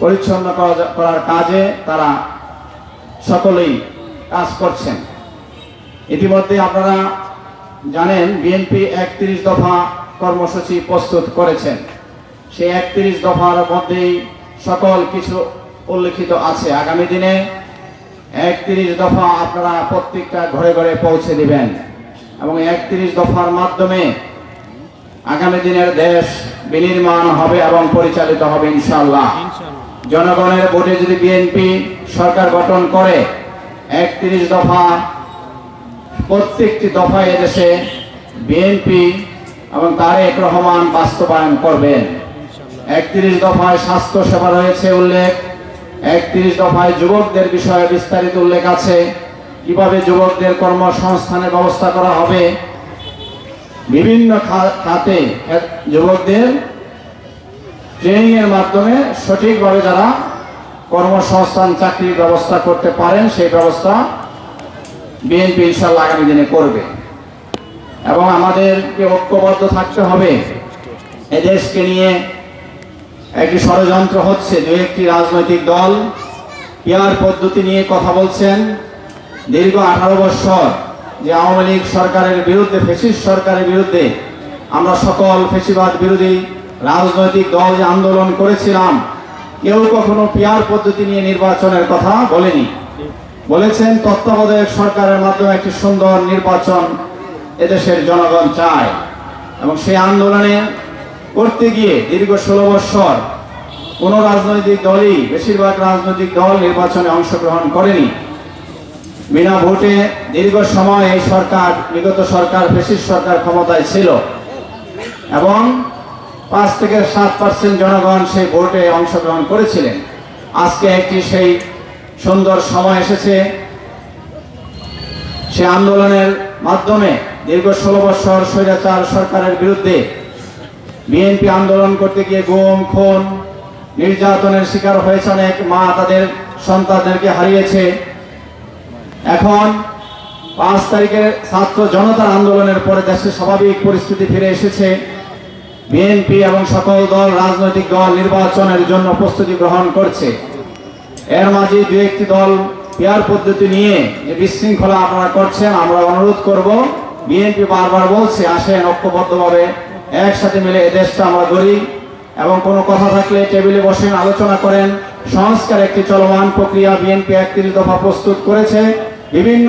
পরিচ্ছন্ন করা- করার কাজে তারা সকলেই কাজ করছেন। ইতিমধ্যে আপনারা জানেন, বিএনপি একত্রিশ দফা কর্মসূচি প্রস্তুত করেছেন সেই একত্রিশ দফার মধ্যেই সকল কিছু উল্লেখিত আছে। আগামী দিনে একত্রিশ দফা আপনারা প্রত্যেকটা ঘরে ঘরে পৌঁছে দিবেন। এবং একত্রিশ দফার মাধ্যমে আগামী দিনের দেশ বিনির্মাণ হবে এবং পরিচালিত হবে ইনশাআল্লাহ। জনগণের ভোটে যদি বিএনপি সরকার গঠন করে, একত্রিশ দফা, প্রত্যেকটি দফায় এদেশে বিএনপি এবং তারেক রহমান বাস্তবায়ন করবেন। একত্রিশ দফায় স্বাস্থ্য সেবা রয়েছে উল্লেখ, একত্রিশ দফায় যুবকদের বিষয়ে বিস্তারিত উল্লেখ আছে। কীভাবে যুবকদের কর্মসংস্থানের ব্যবস্থা করা হবে? বিভিন্ন খাতে যুবকদের ট্রেনিং এর মাধ্যমে সঠিকভাবে যারা কর্মসংস্থান, চাকরির ব্যবস্থা করতে পারেন, সেই ব্যবস্থা বিএনপি ইনশাল্লাহ আগামী দিনে করবে। এবং আমাদেরকে ঐক্যবদ্ধ থাকতে হবে। এদেশকে নিয়ে একটি ষড়যন্ত্র হচ্ছে, দু একটি রাজনৈতিক দল পিয়ার পদ্ধতি নিয়ে কথা বলছেন। দীর্ঘ আঠারো বছর যে আওয়ামী লীগ সরকারের বিরুদ্ধে ফেসিস সরকারের বিরুদ্ধে আমরা সকল ফেসিবাদ বিরোধী রাজনৈতিক দল যে আন্দোলন করেছিলাম, কেউ কখনো পিয়ার পদ্ধতি নিয়ে নির্বাচনের কথা বলেনি। বলেছেন তত্ত্বাবধায়ক সরকারের মাধ্যমে একটি সুন্দর নির্বাচন এদেশের জনগণ চায়। এবং সেই আন্দোলনে করতে গিয়ে দীর্ঘ ষোলো বৎসর কোনো রাজনৈতিক দলই, বেশিরভাগ রাজনৈতিক দল নির্বাচনে অংশগ্রহণ করেনি। বিনা ভোটে দীর্ঘ সময় এই সরকার, বিগত সরকার ফেসিস সরকার ক্ষমতায় ছিল। এবং পাঁচ থেকে সাত পার্সেন্ট জনগণ সেই ভোটে অংশগ্রহণ করেছিলেন। আজকে একটি সেই সুন্দর সময় এসেছে। সে আন্দোলনের মাধ্যমে দীর্ঘ ষোলো বছর স্বৈরাচার সরকারের বিরুদ্ধে বিএনপি আন্দোলন করতে গিয়ে গুম, খুন, নির্যাতনের শিকার হয়েছে অনেক মা তাদের সন্তানদেরকে হারিয়েছে। এখন পাঁচ তারিখে ছাত্র জনতার আন্দোলনের পরে দেশের স্বাভাবিক পরিস্থিতি ফিরে এসেছে। বিএনপি এবং সকল দল, রাজনৈতিক দল নির্বাচনের জন্য প্রস্তুতি গ্রহণ করছে। এর মাঝে দু একটি দল পেয়ার পদ্ধতি নিয়ে যে বিশৃঙ্খলা আপনারা করছেন, আমরা অনুরোধ করব বিএনপি বারবার বলছে, আসেন, ঐক্যবদ্ধভাবে একসাথে মিলে এ দেশটা আমরা গড়ি এবং কোনো কথা থাকলে টেবিলে বসেন, আলোচনা করেন। সংস্কার একটি চলমান প্রক্রিয়া বিএনপি একত্রিশ দফা প্রস্তুত করেছে। বিভিন্ন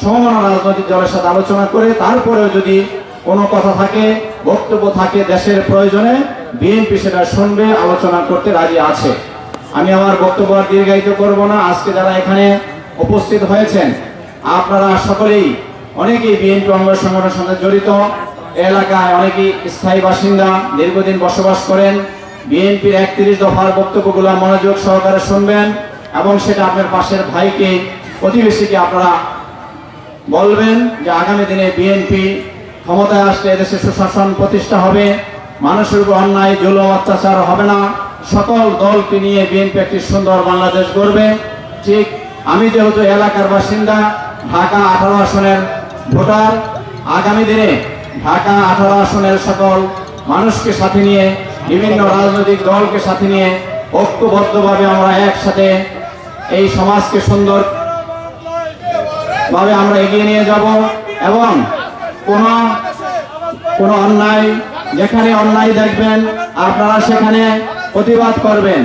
সমমনা রাজনৈতিক দলের সাথে আলোচনা করে, তারপরেও যদি কোনো কথা থাকে, বক্তব্য থাকে দেশের প্রয়োজনে, বিএনপি সেটা শুনবে, আলোচনা করতে রাজি আছে। আমি আমার বক্তব্য আর দীর্ঘায়িত করব না। আজকে যারা এখানে উপস্থিত হয়েছেন, আপনারা সকলেই অনেকেই বিএনপি অঙ্গ সংগঠনের সঙ্গে জড়িত। এলাকায় অনেকেই স্থায়ী বাসিন্দা, দীর্ঘদিন বসবাস করেন। বিএনপির একত্রিশ দফার বক্তব্যগুলো মনোযোগ সহকারে শুনবেন এবং সেটা আপনার পাশের ভাইকে, প্রতিবেশীকে আপনারা বলবেন যে আগামী দিনে বিএনপি ক্ষমতায় আসলে এদেশে সুশাসন প্রতিষ্ঠা হবে। মানুষের উপর অন্যায়, জুলুম, অত্যাচার হবে না। সকল দলকে নিয়ে বিএনপি একটি সুন্দর বাংলাদেশ গড়বে। ঠিক আমি যেহেতু এলাকার বাসিন্দা, ঢাকা আঠারো আসনের ভোটার, আগামী দিনে ঢাকা আঠারো আসনের সকল মানুষকে সাথে নিয়ে, বিভিন্ন রাজনৈতিক দলকে সাথে নিয়ে ঐক্যবদ্ধভাবে আমরা একসাথে এই সমাজকে সুন্দর ভাবে আমরা এগিয়ে নিয়ে যাব এবং কোন কোন অন্যায় যেখানে অন্যায় দেখবেন আপনারা সেখানে প্রতিবাদ করবেন।